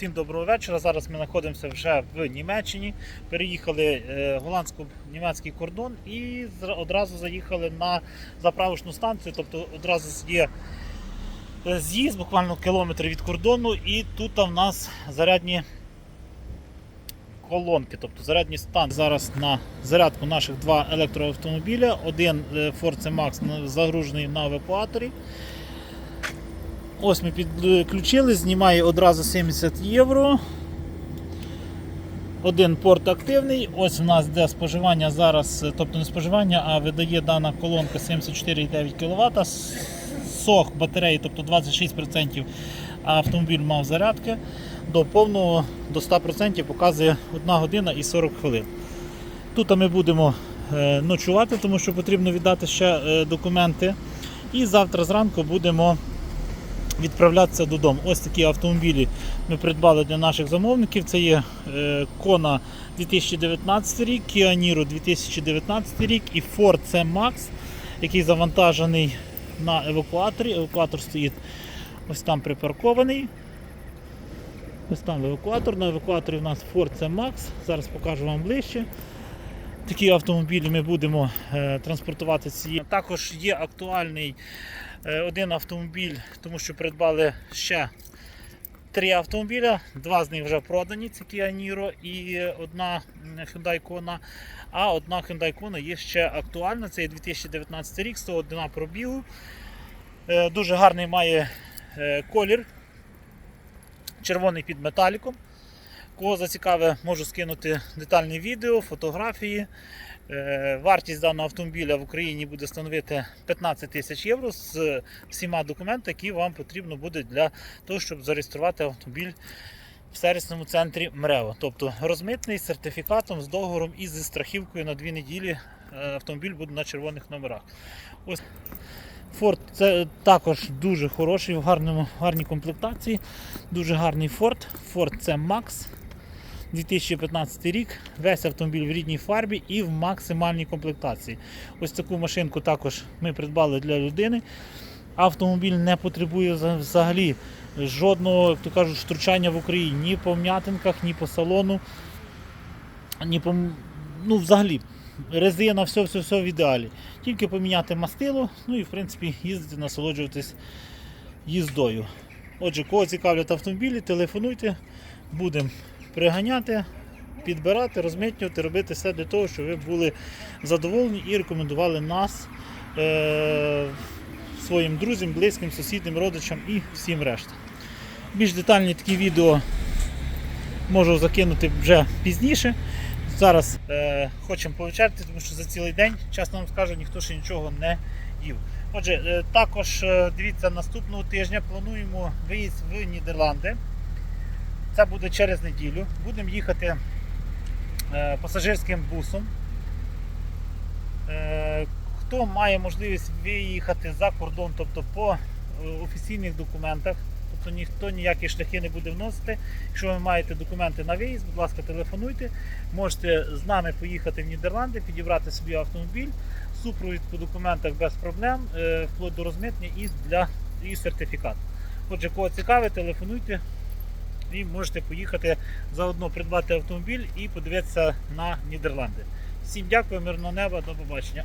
Всім доброго вечора. Зараз ми знаходимося вже в Німеччині. Переїхали е, голландсько-німецький кордон і одразу заїхали на заправочну станцію. Тобто одразу є е, з'їзд, буквально кілометр від кордону, і тут в нас зарядні колонки, тобто зарядні стан. Зараз на зарядку наших два електроавтомобіля. Один е, Ford C-Max загружений на евакуаторі. Ось ми підключили, знімає одразу 70 євро. Один порт активний. Ось у нас де споживання зараз, тобто не споживання, а видає дана колонка 74,9 кВт. Сох батареї, тобто 26%, а автомобіль мав зарядки. До повного до 100% показує 1 година і 40 хвилин. Тут ми будемо е, ночувати, тому що потрібно віддати ще е, документи. І завтра зранку будемо відправлятися додому. Ось такі автомобілі ми придбали для наших замовників. Це є е, Kona 2019 рік, Kia Niro 2019 рік і Ford C-Max, який завантажений на евакуаторі. Евакуатор стоїть ось там припаркований. Ось там евакуатор. На евакуаторі у нас Ford C-Max. Зараз покажу вам ближче. Такі автомобілі ми будемо е, транспортувати ці. Також є актуальний е, один автомобіль, тому що придбали ще три автомобіля. Два з них вже продані, це Kia Niro і одна Hyundai Kona. А одна Hyundai Kona є ще актуальна. Це 2019 рік, 101 пробігу. Е, Дуже гарний має колір. Червоний під металіком. Кого зацікаве, можу скинути детальне відео, фотографії. Е, Вартість даного автомобіля в Україні буде становити 15 тисяч євро з всіма документами, які вам потрібно буде для того, щоб зареєструвати автомобіль в сервісному центрі МРЕВО. Тобто розмитний з сертифікатом, з договором і зі страхівкою на дві неділі е, автомобіль буде на червоних номерах. Ось Ford це також дуже хороший, в гарному, гарній комплектації. Дуже гарний Ford. Ford C Max. 2015 рік, весь автомобіль в рідній фарбі і в максимальній комплектації. Ось таку машинку також ми придбали для людини. Автомобіль не потребує взагалі жодного, як то кажуть, втручання в Україні ні по вм'ятинках, ні по салону, ні по ну, взагалі. Резина, все, все, все в ідеалі. Тільки поміняти мастило, ну і в принципі їздити, насолоджуватись їздою. Отже, кого цікавлять автомобілі, телефонуйте, будемо приганяти, підбирати, розмитнювати, робити все для того, щоб ви були задоволені і рекомендували нас е- своїм друзям, близьким, сусідним, родичам і всім решта. Більш детальні такі відео можу закинути вже пізніше. Зараз е, хочемо повечеряти, тому що за цілий день, чесно вам скажу, ніхто ще нічого не їв. Отже, е, також е, дивіться, наступного тижня плануємо виїзд в Нідерланди. Це буде через неділю. Будемо їхати е, пасажирським бусом. Е, хто має можливість виїхати за кордон, тобто по е, офіційних документах, тобто ніхто ніякі шляхи не буде вносити. Якщо ви маєте документи на виїзд, будь ласка, телефонуйте. Можете з нами поїхати в Нідерланди, підібрати собі автомобіль, супровід по документах без проблем, вплоть до розмитнення і для і сертифікат. Отже, кого цікавить, телефонуйте і можете поїхати заодно придбати автомобіль і подивитися на Нідерланди. Всім дякую, мирного неба, до побачення.